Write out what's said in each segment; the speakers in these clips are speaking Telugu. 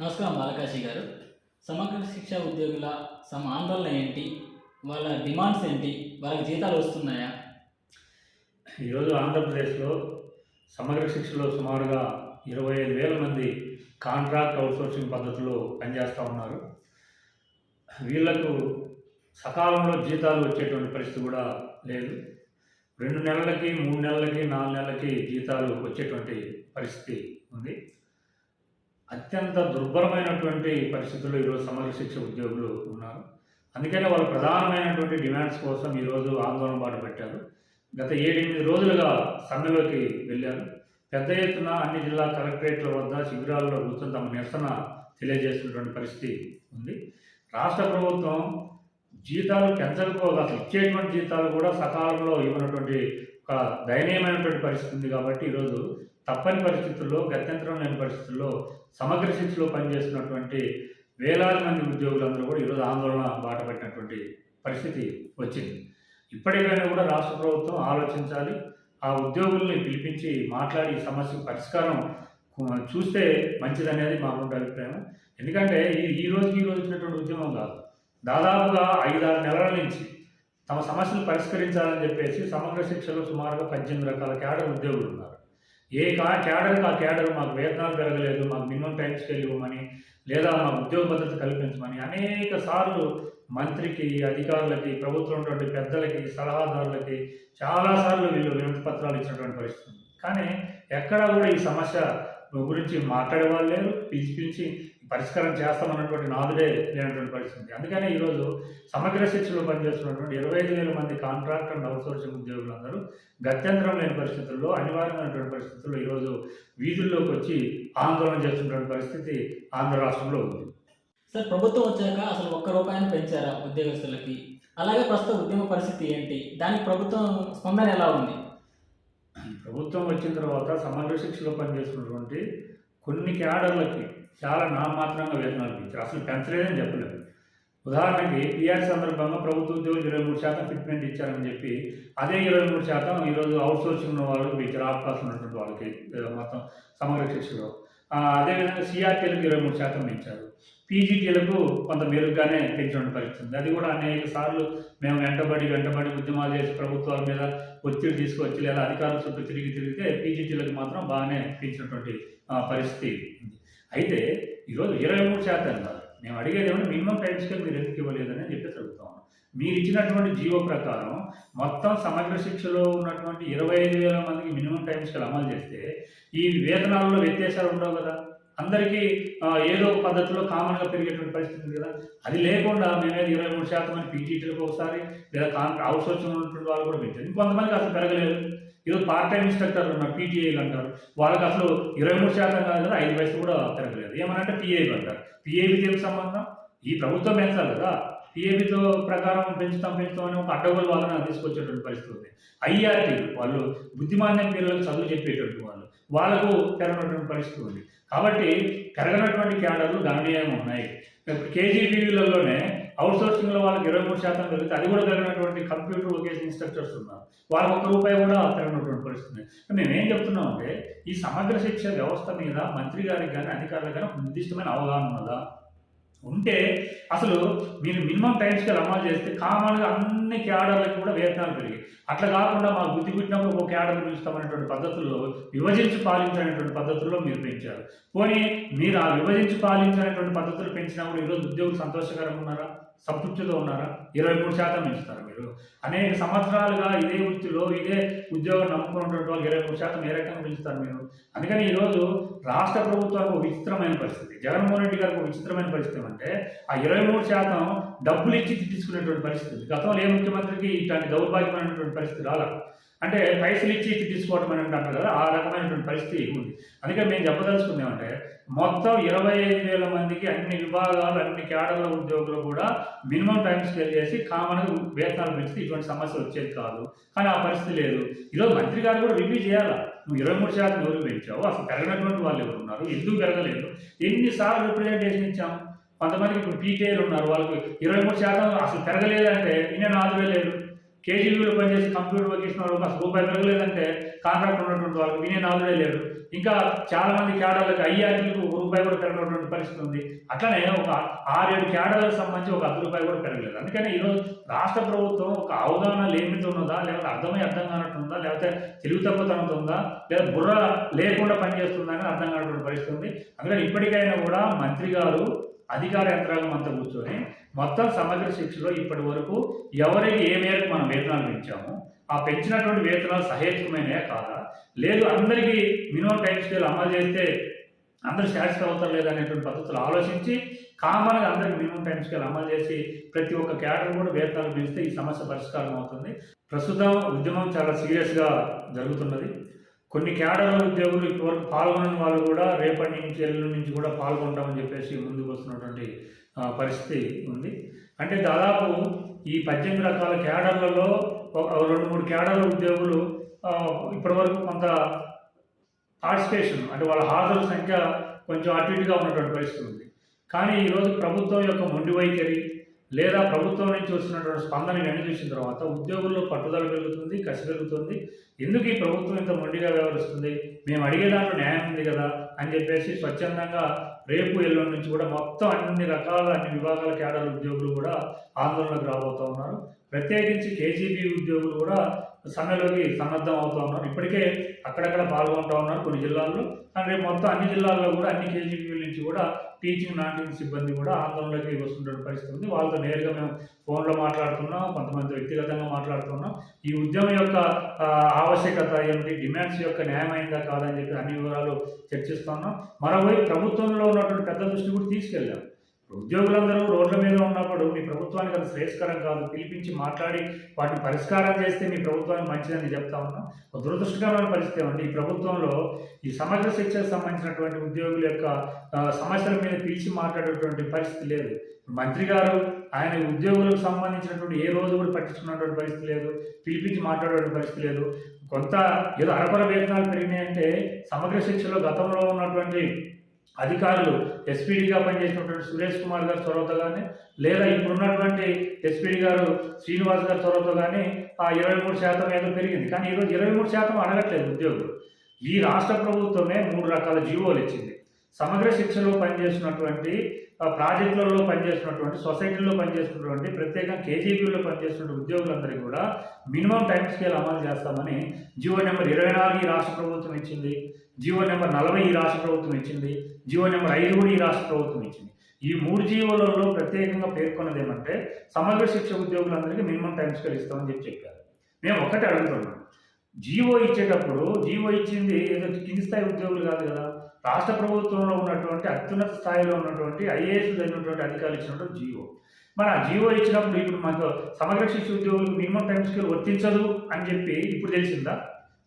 నమస్కారం బాలకాశి గారు. సమగ్ర శిక్ష ఉద్యోగుల సమ ఆందోళన ఏంటి? వాళ్ళ డిమాండ్స్ ఏంటి? వాళ్ళకి జీతాలు వస్తున్నాయా? ఈరోజు ఆంధ్రప్రదేశ్లో సమగ్ర శిక్షలో సుమారుగా ఇరవై ఐదు వేల మంది కాంట్రాక్ట్ అవుట్సోర్సింగ్ పద్ధతిలో పనిచేస్తూ ఉన్నారు. వీళ్ళకు సకాలంలో జీతాలు వచ్చేటువంటి పరిస్థితి కూడా లేదు. రెండు నెలలకి మూడు నెలలకి నాలుగు నెలలకి జీతాలు వచ్చేటువంటి పరిస్థితి ఉంది. అత్యంత దుర్భరమైనటువంటి పరిస్థితుల్లో ఈరోజు సమగ్ర శిక్ష ఉద్యోగులు ఉన్నారు. అందుకనే వాళ్ళు ప్రధానమైనటువంటి డిమాండ్స్ కోసం ఈరోజు ఆందోళన బాటు పెట్టారు. గత ఏడెనిమిది రోజులుగా సమ్మెలోకి వెళ్ళారు. పెద్ద ఎత్తున అన్ని జిల్లా కలెక్టరేట్ల వద్ద శిబిరాల్లో కూర్చొని తమ నిరసన తెలియజేస్తున్నటువంటి పరిస్థితి ఉంది. రాష్ట్ర ప్రభుత్వం జీతాలు పెంచకపోగా అసలు ఇచ్చేటువంటి జీతాలు కూడా సకాలంలో ఇవ్వనటువంటి ఒక దయనీయమైనటువంటి పరిస్థితి ఉంది కాబట్టి ఈరోజు తప్పని పరిస్థితుల్లో గత్యంతరం లేని పరిస్థితుల్లో సమగ్ర శిక్షలో పనిచేస్తున్నటువంటి వేలాది మంది ఉద్యోగులందరూ కూడా ఈరోజు ఆందోళన బాట పట్టినటువంటి పరిస్థితి వచ్చింది. ఇప్పటికైనా కూడా రాష్ట్ర ప్రభుత్వం ఆలోచించాలి. ఆ ఉద్యోగుల్ని పిలిపించి మాట్లాడి ఈ సమస్య పరిష్కారం చూస్తే మంచిదనేది మాకు అభిప్రాయం. ఎందుకంటే ఈ ఈ రోజుకి ఈ రోజు వచ్చినటువంటి ఉద్యమం కాదు. దాదాపుగా ఐదారు నెలల నుంచి తమ సమస్యలు పరిష్కరించాలని చెప్పేసి సమగ్ర శిక్షలో సుమారుగా పద్దెనిమిది రకాల క్యాడర్ ఉద్యోగులు ఉన్నారు. ఏ కా క్యాడర్కి ఆ క్యాడర్ మాకు వేతనాలు పెరగలేదు మాకు మినిమం టైం స్కేల్ ఇవ్వమని లేదా మా ఉద్యోగ భద్రత కల్పించమని అనేక సార్లు మంత్రికి అధికారులకి ప్రభుత్వం ఉన్నటువంటి పెద్దలకి సలహాదారులకి చాలాసార్లు వీళ్ళు వినతి పత్రాలు ఇచ్చినటువంటి పరిస్థితి కానీ ఎక్కడా కూడా ఈ సమస్య గురించి మాట్లాడే వాళ్ళు లేరు. పిలిచి పిలిచి పరిష్కారం చేస్తామన్నటువంటి నాదుడే లేనటువంటి పరిస్థితి. ఉంది. అందుకనే ఈరోజు సమగ్ర శిక్షలో పనిచేస్తున్నటువంటి ఇరవై ఐదు వేల మంది కాంట్రాక్ట్ అండ్ అవుట్సోర్సింగ్ ఉద్యోగులందరూ గత్యంతరం లేని పరిస్థితుల్లో అనివార్యమైనటువంటి పరిస్థితుల్లో ఈరోజు వీధుల్లోకి వచ్చి ఆందోళన చేస్తున్నటువంటి పరిస్థితి ఆంధ్ర రాష్ట్రంలో ఉంది. సార్ ప్రభుత్వం వచ్చాక అసలు ఒక్క రూపాయిని పెంచారా ఉద్యోగస్తులకి? అలాగే ప్రస్తుత ఉద్యమ పరిస్థితి ఏంటి? దానికి ప్రభుత్వం స్పందన ఎలా ఉంది? ప్రభుత్వం వచ్చిన తర్వాత సమగ్ర శిక్షలో పనిచేస్తున్నటువంటి కొన్ని క్యాడర్లకి చాలా నామాత్రంగా వేతనాలు పెంచారు అసలు పెంచలేదని చెప్పలేదు. ఉదాహరణకి పిఆర్ సందర్భంగా ప్రభుత్వ ఉద్యోగులు ఇరవై మూడు శాతం ఫిట్మెంట్ ఇచ్చారని చెప్పి అదే ఇరవై మూడు శాతం ఈరోజు అవుట్ సోర్సింగ్ ఉన్న వాళ్ళకి ఇచ్చారు అవకాశం ఉన్నటువంటి వాళ్ళకి మొత్తం సమగ్ర శిక్షలో అదేవిధంగా సిఆర్టీలకు ఇరవై మూడు శాతం పెంచారు పీజీటీలకు కొంత మెరుగ్గానే పెంచడం పరిస్థితుంది అది కూడా అనేక సార్లు మేము వెంటబడి వెంటబడి ఉద్యమాలు చేసి ప్రభుత్వాల మీద ఒత్తిడి తీసుకొచ్చి లేదా అధికారుల చుట్టూ తిరిగి తిరిగితే పీజీటీలకు మాత్రం బాగానే పెంచినటువంటి పరిస్థితి. ఉంది అయితే ఈరోజు ఇరవై మూడు శాతం కాదు. మేము అడిగేది ఏమన్నా మినిమం టైం స్కేల్ మీరు ఎందుకు ఇవ్వలేదని చెప్పి అడుగుతాం మీరు ఇచ్చినటువంటి జీవో ప్రకారం మొత్తం సమగ్ర శిక్షలో ఉన్నటువంటి ఇరవై ఐదు వేల మందికి మినిమం టైం స్కేల్ అమలు చేస్తే ఈ వేతనాల్లో వ్యత్యాసాలు ఉండవు కదా. అందరికీ ఏదో ఒక పద్ధతిలో కామన్గా పెరిగేటువంటి పరిస్థితి ఉంది కదా. అది లేకుండా మేమేది ఇరవై మూడు శాతం అని పీజీటీలకు ఒకసారి లేదా కాన్ అవుట్ సోర్సింగ్ ఉన్నటువంటి వాళ్ళు కూడా పెంచారు ఇంకొంతమందికి అసలు పెరగలేదు. ఈరోజు పార్ట్ టైం ఇన్స్ట్రక్టర్లు ఉన్నారు పీటీఐలు అంటారు. వాళ్ళకి అసలు ఇరవై మూడు శాతం కాదు కదా ఐదు వయసు కూడా పెరగలేదు. ఏమనంటే పిఏలు అంటారు. పిఏబికి ఏం సంబంధం ఈ ప్రభుత్వం పెంచాలి కదా. పిఏబితో ప్రకారం పెంచుతాం పెంచుతాం అని ఒక అడ్డగోలు వాళ్ళని తీసుకొచ్చేటువంటి పరిస్థితి ఉంది. ఐఆర్టీ వాళ్ళు బుద్ధిమాన్యం పిల్లలకు చదువు చెప్పేటువంటి వాళ్ళు వాళ్ళకు పెరగనటువంటి పరిస్థితి ఉంది. కాబట్టి పెరగనటువంటి క్యాడర్లు గణనీయంగా ఉన్నాయి. ఇప్పుడు కేజీబీవీలలోనే వాళ్ళకి ఇరవై మూడు శాతం పెరిగితే అది కూడా పెరిగినటువంటి కంప్యూటర్ వొకేషన్ ఇన్స్ట్రక్టర్స్ ఉన్నారు. వాళ్ళకి ఒక్క రూపాయి కూడా పెరిగినటువంటి పరిస్థితుంది మేము ఏం చెప్తున్నామంటే ఈ సమగ్ర శిక్ష వ్యవస్థ మీద మంత్రి గారికి కానీ అధికారులకు కానీ నిర్దిష్టమైన అవగాహన ఉన్నదా? ఉంటే అసలు మీరు మినిమం టైం స్కేల్ అమలు చేస్తే కామన్గా అన్ని క్యాడర్లకు కూడా వేతనాలు పెరిగాయి. అట్లా కాకుండా మాకు బుద్ధి పుట్టినప్పుడు ఒక క్యాడర్ పిలుస్తామనేటువంటి పద్ధతుల్లో విభజించి పాలించనేటువంటి పద్ధతుల్లో మీరు పెంచారు. పోనీ మీరు ఆ విభజించి పాలించినటువంటి పద్ధతులు పెంచినప్పుడు ఈరోజు ఉద్యోగులు సంతోషకరంగా ఉన్నారా? సంతృప్తితో ఉన్నారా? ఇరవై మూడు శాతం పెంచుతారు మీరు? అనేక సంవత్సరాలుగా ఇదే వృత్తిలో ఇదే ఉద్యోగం నమ్ముకున్నటువంటి వాళ్ళు ఇరవై మూడు శాతం ఏ రకంగా పెంచుతారు మీరు? అందుకని ఈరోజు రాష్ట్ర ప్రభుత్వానికి ఒక విచిత్రమైన పరిస్థితి. జగన్మోహన్ రెడ్డి గారికి ఒక విచిత్రమైన పరిస్థితి అంటే ఆ ఇరవై మూడు శాతం డబ్బులు ఇచ్చి తీసుకునేటువంటి పరిస్థితి. గతంలో ఏ ముఖ్యమంత్రికి ఇట్లాంటి దౌర్భాగ్యమైనటువంటి పరిస్థితి రాలేదు అంటే పైసలు ఇచ్చి ఇచ్చి తీసుకోవడం అని అంటారు కదా ఆ రకమైనటువంటి పరిస్థితి ఉంది. అందుకే మేము చెప్పదలుచుకుందామంటే మొత్తం ఇరవై ఐదు వేల మందికి అన్ని విభాగాలు అన్ని కేడర్ల ఉద్యోగులు కూడా మినిమం టైం స్కేల్ చేసి కామన్గా వేతనాలు పెంచితే ఇటువంటి సమస్య వచ్చేది కాదు. కానీ ఆ పరిస్థితి లేదు. ఈరోజు మంత్రి గారు కూడా రివ్యూ చేయాలా? నువ్వు ఇరవై మూడు శాతం ఎవరు పెంచావు? అసలు పెరగనటువంటి వాళ్ళు ఎవరు ఉన్నారు? ఎందుకు పెరగలేదు? ఎన్నిసార్లు రిప్రజెంటేషన్ ఇచ్చాం? కొంతమందికి ఇప్పుడు పీకేలు ఉన్నారు వాళ్ళకి ఇరవై మూడు శాతం అసలు పెరగలేదంటే నిన్న నాలుగు వేలు లేదు. కేజీబీలో పనిచేసి కంప్యూటర్ వర్క్ చేసిన వాళ్ళకి అసలు రూపాయి పెరగలేదంటే కాంట్రాక్ట్ ఉన్నటువంటి వాళ్ళకి వినే నాలుగే లేడు ఇంకా చాలా మంది క్యాడర్లకు ఐఆర్టీలకు ఒక రూపాయి కూడా పెరగనటువంటి పరిస్థితి ఉంది. అట్లనే ఒక ఆరేడు క్యాడర్లకు సంబంధించి ఒక అర్ధ రూపాయి కూడా పెరగలేదు. అందుకని ఈరోజు రాష్ట్ర ప్రభుత్వం ఒక అవగాహన లేమితో ఉన్నదా? లేకపోతే అర్థమై అర్థం కానట్టుందా లేకపోతే తెలివి తక్కువతనంతో ఉందా? లేదా బుర్ర లేకుండా పనిచేస్తుందా అని అర్థం కానటువంటి పరిస్థితి ఉంది. అందుకని ఇప్పటికైనా కూడా మంత్రి గారు అధికార యంత్రాంగం అంతా కూర్చొని మొత్తం సమగ్ర శిక్షలో ఇప్పటి వరకు ఎవరికి ఏ మేరకు మనం వేతనాలు పెంచాము ఆ పెంచినటువంటి వేతనాలు సహేతుకమైనయా కాదా? లేదు అందరికీ మినిమం టైం స్కేల్ అమలు చేస్తే అందరూ సాటిస్ఫై అవుతారు లేదా అనేటువంటి పద్ధతులు ఆలోచించి కామన్గా అందరికి మినిమం టైం స్కేల్ అమలు చేసి ప్రతి ఒక్క క్యాడర్ కూడా వేతనాలు పెంచితే ఈ సమస్య పరిష్కారం అవుతుంది. ప్రస్తుతం ఉద్యమం చాలా సీరియస్గా జరుగుతున్నది. కొన్ని క్యాడర్ ఉద్యోగులు ఇప్పటివరకు పాల్గొనని వాళ్ళు కూడా రేపటి నుంచి ఎల్లుండి నుంచి కూడా పాల్గొంటామని చెప్పేసి ముందుకు వస్తున్నటువంటి పరిస్థితి ఉంది. అంటే దాదాపు ఈ పద్దెనిమిది రకాల క్యాడర్లలో ఒక రెండు మూడు క్యాడర్ల ఉద్యోగులు ఇప్పటివరకు కొంత పార్టిసిపేషన్ అంటే వాళ్ళ హాజరు సంఖ్య కొంచెం అటు ఇటుగా ఉన్నటువంటి పరిస్థితి ఉంది. కానీ ఈరోజు ప్రభుత్వం యొక్క మొండి వైఖరి లేదా ప్రభుత్వం నుంచి వచ్చినటువంటి స్పందన ఇవన్నీ చూసిన తర్వాత ఉద్యోగుల్లో పట్టుదల పెరుగుతుంది కసి పెరుగుతుంది. ఎందుకు ఈ ప్రభుత్వం ఇంత మొండిగా వ్యవహరిస్తుంది? మేము అడిగే దాంట్లో న్యాయం ఉంది కదా. అని చెప్పేసి స్వచ్ఛందంగా రేపు ఎల్లుండి నుంచి కూడా మొత్తం అన్ని రకాల అన్ని విభాగాల క్యాడర్ ఉద్యోగులు కూడా ఆందోళనకు రాబోతూ ఉన్నారు. ప్రత్యేకించి కేజీబీ ఉద్యోగులు కూడా సమ్మెలోకి సన్నద్ధం అవుతూ ఉన్నారు. ఇప్పటికే అక్కడక్కడ పాల్గొంటూ ఉన్నారు కొన్ని జిల్లాల్లో. కానీ రేపు మొత్తం అన్ని జిల్లాల్లో కూడా అన్ని కేజీబీల నుంచి కూడా టీచింగ్ నాన్ టీచింగ్ సిబ్బంది కూడా ఆందోళనలోకి వస్తున్న పరిస్థితి ఉంది. వాళ్ళతో నేరుగా మేము ఫోన్లో మాట్లాడుతున్నాం కొంతమంది వ్యక్తిగతంగా మాట్లాడుతున్నాం ఈ ఉద్యమం యొక్క ఆవశ్యకత ఏమిటి? డిమాండ్స్ యొక్క న్యాయమైందా కాదని చెప్పి అన్ని వివరాలు చర్చిస్తున్నాం మరోవైపు ప్రభుత్వంలో ఉన్నటువంటి పెద్ద దృష్టి కూడా తీసుకెళ్ళాం. ఉద్యోగులందరూ రోడ్ల మీద ఉన్నప్పుడు మీ ప్రభుత్వానికి అది శ్రేయస్కరం కాదు. పిలిపించి మాట్లాడి వాటిని పరిష్కారం చేస్తే మీ ప్రభుత్వానికి మంచిదని చెప్తా ఉన్నాం. దురదృష్టకరమైన పరిస్థితి ఏమంటే ఈ ప్రభుత్వంలో ఈ సమగ్ర శిక్షకు సంబంధించినటువంటి ఉద్యోగుల యొక్క సమస్యల మీద పిలిచి మాట్లాడేటువంటి పరిస్థితి లేదు. మంత్రి గారు ఆయన ఉద్యోగులకు సంబంధించినటువంటి ఏ రోజు కూడా పట్టించుకున్నటువంటి పరిస్థితి లేదు. పిలిపించి మాట్లాడేటువంటి పరిస్థితి లేదు. కొంత ఏదో అరకొర వేతనాలు పెరిగినాయంటే సమగ్ర శిక్షలో గతంలో ఉన్నటువంటి అధికారులు ఎస్పీడీగా పనిచేసినటువంటి సురేష్ కుమార్ గారు చొరవతో కానీ లేదా ఇప్పుడున్నటువంటి ఎస్పీడీ గారు శ్రీనివాస్ గారు చొరవతో కానీ ఆ ఇరవై మూడు శాతం ఏదో పెరిగింది. కానీ ఈరోజు ఇరవై మూడు శాతం అడగట్లేదు ఉద్యోగులు. ఈ రాష్ట్ర ప్రభుత్వమే మూడు రకాల జీవోలు ఇచ్చింది. సమగ్ర శిక్షలో పనిచేస్తున్నటువంటి ప్రాజెక్టులలో పనిచేస్తున్నటువంటి సొసైటీలో పనిచేస్తున్నటువంటి ప్రత్యేకంగా కేజీబీలో పనిచేస్తున్న ఉద్యోగులందరికీ కూడా మినిమం టైం స్కేల్ అమలు చేస్తామని జీవో నెంబర్ ఇరవై నాలుగు ఈ రాష్ట్ర ప్రభుత్వం ఇచ్చింది జీవో నెంబర్ నలభై ఈ రాష్ట్ర ప్రభుత్వం ఇచ్చింది జీవో నెంబర్ ఐదు కూడా ఈ రాష్ట్ర ప్రభుత్వం ఇచ్చింది. ఈ మూడు జీవోలలో ప్రత్యేకంగా పేర్కొన్నది ఏమంటే సమగ్ర శిక్ష ఉద్యోగులందరికీ మినిమం టైం స్కేల్ ఇస్తామని చెప్పి చెప్పారు. మేము ఒక్కటే అడుగుతున్నాం. జీవో ఇచ్చేటప్పుడు జీవో ఇచ్చింది ఏదో కింది స్థాయి ఉద్యోగులు కాదు కదా. రాష్ట్ర ప్రభుత్వంలో ఉన్నటువంటి అత్యున్నత స్థాయిలో ఉన్నటువంటి ఐఏఎస్ అయినటువంటి అధికారులు ఇచ్చినటువంటి జీవో. మరి ఆ జీవో ఇచ్చినప్పుడు ఇప్పుడు మాకు సమగ్ర శిక్ష ఉద్యోగులకు మినిమం టైం స్కేల్ వర్తించదు అని చెప్పి ఇప్పుడు తెలిసిందా?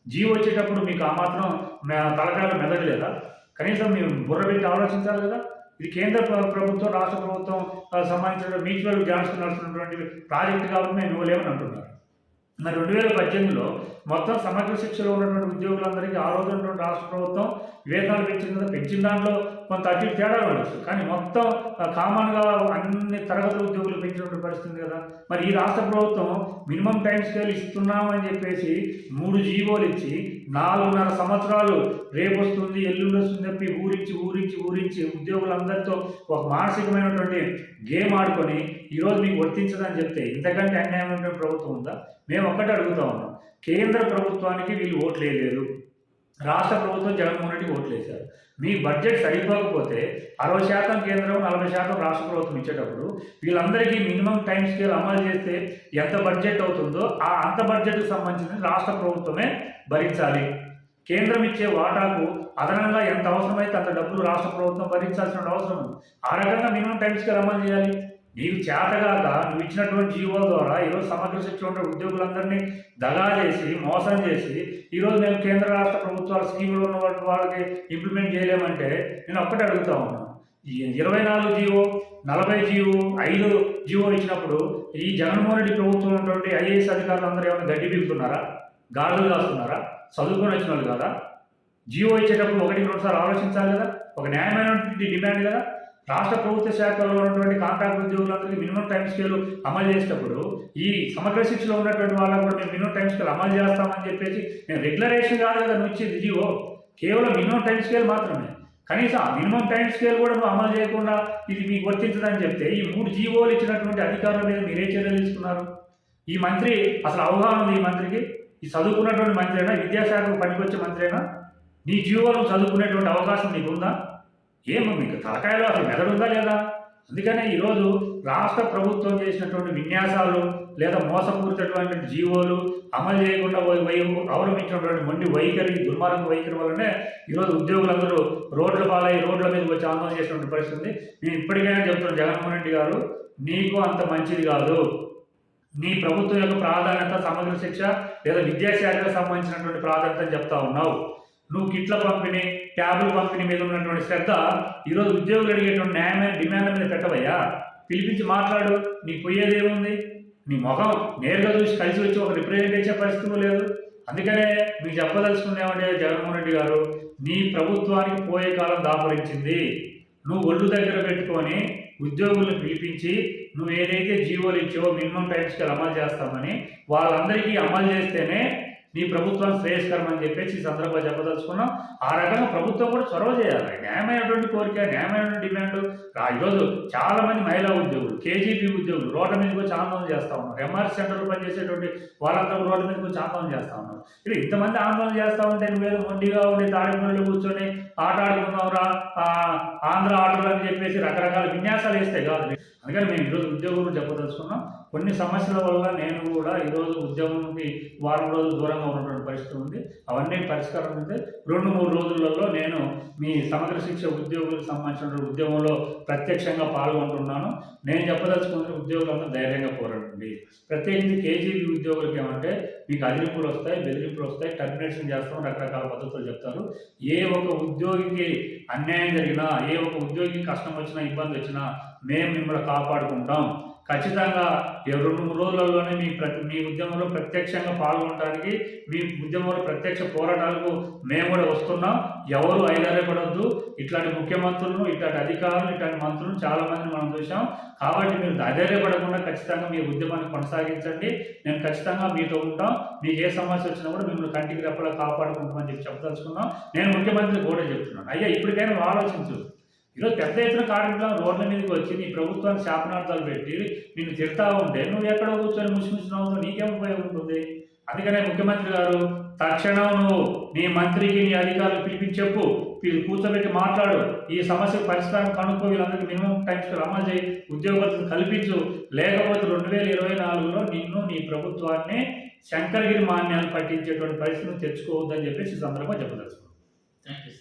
జీవో వచ్చేటప్పుడు మీకు ఆ మాత్రం మే- తలకాయలు మెదడలేదా? కనీసం మేము బుర్ర పెట్టి ఆలోచించాలి కదా. ఇది కేంద్ర ప్రభుత్వం రాష్ట్ర ప్రభుత్వం సంబంధించిన మ్యూచువల్ గ్రాంట్స్ నడుస్తున్నటువంటి ప్రాజెక్ట్ కాబట్టి మేము ఇవ్వలేమని అంటున్నారు. మరి రెండు వేల పద్దెనిమిదిలో మొత్తం సమగ్ర శిక్షలో ఉన్నటువంటి ఉద్యోగులందరికీ ఆ రోజు ఉన్నటువంటి రాష్ట్ర ప్రభుత్వం వేతనాలు పెంచింది కదా. పెంచిన దాంట్లో కొంత అతి తేడా తేడాలు ఉండొచ్చు. కానీ మొత్తం కామన్గా అన్ని తరగతుల ఉద్యోగులు పెంచినటువంటి పరిస్థితి కదా. మరి ఈ రాష్ట్ర ప్రభుత్వం మినిమం టైం స్కేల్ ఇస్తున్నామని చెప్పేసి మూడు జీవోలు ఇచ్చి నాలుగున్నర సంవత్సరాలు రేపు వస్తుంది ఎల్లుండి వస్తుంది చెప్పి ఊరించి ఊరించి ఊరించి ఉద్యోగులందరితో ఒక మానసికమైనటువంటి గేమ్ ఆడుకొని ఈరోజు మీకు వర్తించదని చెప్తే ఇంతకంటే అన్యాయమైనటువంటి ప్రభుత్వం ఉందా? మేము ఒక్కటే అడుగుతా ఉన్నాం. కేంద్ర ప్రభుత్వానికి వీళ్ళు ఓట్లు వేయలేదు. రాష్ట్ర ప్రభుత్వం జగన్మోహన్ రెడ్డి ఓట్లు వేశారు. మీ బడ్జెట్ సరిపోకపోతే అరవై శాతం కేంద్రం నలభై శాతం రాష్ట్ర ప్రభుత్వం ఇచ్చేటప్పుడు వీళ్ళందరికీ మినిమం టైం స్కేల్ అమలు చేస్తే ఎంత బడ్జెట్ అవుతుందో ఆ అంత బడ్జెట్కి సంబంధించిన రాష్ట్ర ప్రభుత్వమే భరించాలి. కేంద్రం ఇచ్చే వాటాకు అదనంగా ఎంత అవసరమైతే అంత డబ్బులు రాష్ట్ర ప్రభుత్వం భరించాల్సిన అవసరం ఉంది. ఆ రకంగా మినిమం టైం స్కేల్ అమలు చేయాలి. నీవు చేతగాక నువ్వు ఇచ్చినటువంటి జీవో ద్వారా ఈరోజు సమగ్ర శిక్ష ఉండే ఉద్యోగులందరినీ దగా చేసి మోసం చేసి ఈరోజు మేము కేంద్ర రాష్ట్ర ప్రభుత్వాల స్కీములు ఉన్న వాళ్ళకి ఇంప్లిమెంట్ చేయలేమంటే నేను ఒక్కటి అడుగుతా ఉన్నాను ఇరవై నాలుగు జీవో నలభై జీవో ఐదు జీవో ఇచ్చినప్పుడు ఈ జగన్మోహన్ రెడ్డి ప్రభుత్వం ఉన్నటువంటి ఐఏఎస్ అధికారులు అందరూ ఏమైనా గడ్డి పీపుతున్నారా గాడులు కాస్తున్నారా? చదువుకొని వచ్చిన వాళ్ళు కదా? జియో ఇచ్చేటప్పుడు ఒకటి రెండుసార్లు ఆలోచించాలి కదా? ఒక న్యాయమైనటువంటి డిమాండ్ కదా? రాష్ట్ర ప్రభుత్వ శాఖలో ఉన్నటువంటి కాంట్రాక్ట్ ఉద్యోగులందరికీ మినిమం టైం స్కేల్ అమలు చేసేటప్పుడు ఈ సమగ్ర శిక్షలో ఉన్నటువంటి వాళ్ళకు కూడా మేము మినిమం టైం స్కేల్ అమలు చేస్తామని చెప్పేసి నేను రెగ్యులరేషన్ కాదు కదా నుంచి జీవో కేవలం మినిమం టైం స్కేల్ మాత్రమే. కనీసం మినిమం టైం స్కేల్ కూడా నువ్వు అమలు చేయకుండా ఇది మీకు వర్తించదని చెప్తే ఈ మూడు జీవోలు ఇచ్చినటువంటి అధికారుల మీద మీరే చర్యలు తీసుకున్నారు? ఈ మంత్రి అసలు అవగాహన ఉంది ఈ మంత్రికి? ఈ చదువుకున్నటువంటి మంత్రి అయినా విద్యాశాఖకు పనికొచ్చే మంత్రి అయినా నీ జీవోలను చదువుకునేటువంటి అవకాశం నీకుందా? ఉందా ఏమో మీకు తలకాయలో అసలు మెదడుందా లేదా? అందుకనే ఈరోజు రాష్ట్ర ప్రభుత్వం చేసినటువంటి విన్యాసాలు లేదా మోసపూరితటువంటి జీవోలు అమలు చేయకుండా అవలంబించినటువంటి మొండి వైఖరి దుర్మార్గ వైఖరి వల్లనే ఈరోజు ఉద్యోగులందరూ రోడ్ల పాలై రోడ్ల మీద వచ్చి ఆందోళన చేసినటువంటి పరిస్థితి ఉంది. నేను ఇప్పటికైనా చెప్తున్నాను జగన్మోహన్ రెడ్డి గారు నీకు అంత మంచిది కాదు. నీ ప్రభుత్వం యొక్క ప్రాధాన్యత సమగ్ర శిక్ష లేదా విద్యాశాఖకు సంబంధించినటువంటి ప్రాధాన్యత చెప్తా ఉన్నావు. నువ్వు కిట్ల పంపిణీ ట్యాబుల పంపిణీ మీద ఉన్నటువంటి శ్రద్ధ ఈరోజు ఉద్యోగులు అడిగేటువంటి న్యాయమైన డిమాండ్ల మీద పెట్టవయ్యా? పిలిపించి మాట్లాడు నీకు పోయేది ఏముంది? నీ ముఖం నేరుగా చూసి కలిసి వచ్చి ఒక రిప్రజెంట్ ఇచ్చే పరిస్థితి లేదు. అందుకనే మీకు చెప్పదలుచుకునేమంటే జగన్మోహన్ రెడ్డి గారు నీ ప్రభుత్వానికి పోయే కాలం దాపరించింది. నువ్వు ఒళ్ళు దగ్గర పెట్టుకొని ఉద్యోగులను పిలిపించి నువ్వు ఏదైతే జీవోలు ఇచ్చావో మినిమం టైం స్కేల్ అమలు చేస్తామని వాళ్ళందరికీ అమలు చేస్తేనే నీ ప్రభుత్వం శ్రేయస్కరం అని చెప్పేసి ఈ సందర్భంగా చెప్పదలుచుకున్నాం. ఆ రకంగా ప్రభుత్వం కూడా చొరవ చేయాలి. న్యాయమైనటువంటి కోరిక న్యాయమైనటువంటి డిమాండ్. ఈరోజు చాలా మంది మహిళా ఉద్యోగులు కేజీపీ ఉద్యోగులు రోడ్ల మీదకి వచ్చి ఆందోళన చేస్తూ ఉన్నారు. ఎంఆర్సీ సెంటర్లో పనిచేసేటువంటి వాళ్ళందరూ రోడ్ల మీదకి వచ్చి ఆందోళన చేస్తూ ఉన్నారు. ఇక్కడ ఇంతమంది ఆందోళన చేస్తా ఉంటే నువ్వేదో మొండిగా ఉండి తాడిపల్లిలో కూర్చొని ఆట ఆడుకున్నావురా ఆ, ఆంధ్ర ఆటలు అని చెప్పేసి రకరకాల విన్యాసాలు వేస్తే కాదు. అందుకని మేము ఈరోజు ఉద్యోగులు చెప్పదలుచుకున్నాం. కొన్ని సమస్యల వల్ల నేను కూడా ఈరోజు ఉద్యోగంకి వారం రోజులు దూరంగా ఉన్నటువంటి పరిస్థితి ఉంది. అవన్నీ పరిష్కారం అయితే రెండు మూడు రోజులలో నేను మీ సమగ్ర శిక్ష ఉద్యోగులకు సంబంధించిన ఉద్యమంలో ప్రత్యక్షంగా పాల్గొంటున్నాను. నేను చెప్పదలుచుకున్న ఉద్యోగులందరూ ధైర్యంగా పోరాడండి. ప్రత్యేకించి కేజీబీ ఉద్యోగులకి ఏమంటే మీకు అదిరింపులు వస్తాయి బెదిరింపులు వస్తాయి టర్మినేషన్ చేస్తాం రకరకాల పద్ధతులు చెప్తారు. ఏ ఒక ఉద్యోగికి అన్యాయం జరిగినా ఏ ఒక ఉద్యోగికి కష్టం వచ్చినా ఇబ్బంది వచ్చినా మేము మిమ్మల్ని కాపాడుకుంటాం. ఖచ్చితంగా రెండు మూడు రోజులలోనే మీ ప్రతి మీ ఉద్యమంలో ప్రత్యక్షంగా పాల్గొనడానికి మీ ఉద్యమంలో ప్రత్యక్ష పోరాటాలకు మేము కూడా వస్తున్నాం. ఎవరు ఐదారేపడద్దు ఇట్లాంటి ముఖ్యమంత్రులను ఇట్లాంటి అధికారులు ఇట్లాంటి మంత్రులను చాలామందిని మనం చూసాం కాబట్టి మీరు ధైర్యపడకుండా ఖచ్చితంగా మీ ఉద్యమాన్ని కొనసాగించండి. నేను ఖచ్చితంగా మీతో ఉంటాం. మీకు ఏ సమస్య వచ్చినా కూడా మిమ్మల్ని కంటికి రెప్పలా కాపాడుకుంటామని చెప్పి చెప్పదలుచుకున్నాం. నేను ముఖ్యమంత్రి కూడా చెప్తున్నాను. అయ్యా ఇప్పటికైనా ఆలోచించు. ఈరోజు పెద్ద ఎత్తున కార్మికులు రోడ్ల మీదకి వచ్చి నీ ప్రభుత్వాన్ని శాపనార్థాలు పెట్టి నిన్ను తిడతా ఉంటే నువ్వు ఎక్కడో కూర్చొని ముసిముసినవుతో నీకేం ఉపయోగం ఉంటుంది అందుకనే ముఖ్యమంత్రి గారు తక్షణం నువ్వు నీ మంత్రికి నీ అధికారులు పిలిపించి చెప్పు. కూర్చోబెట్టి మాట్లాడు. ఈ సమస్య పరిష్కారం కనుక్కో. వీళ్ళందరికీ మినిమం టైమ్స్ అమలు చేయి. ఉద్యోగస్తులు కల్పించు. లేకపోతే రెండు వేల ఇరవై నాలుగులో నిన్ను నీ ప్రభుత్వాన్ని శంకరగిరి మాన్యాలు పట్టించేటువంటి పరిస్థితిని తెచ్చుకోవద్దని చెప్పేసి ఈ సందర్భంగా చెప్పదలుచుకున్నాను థ్యాంక్ యూ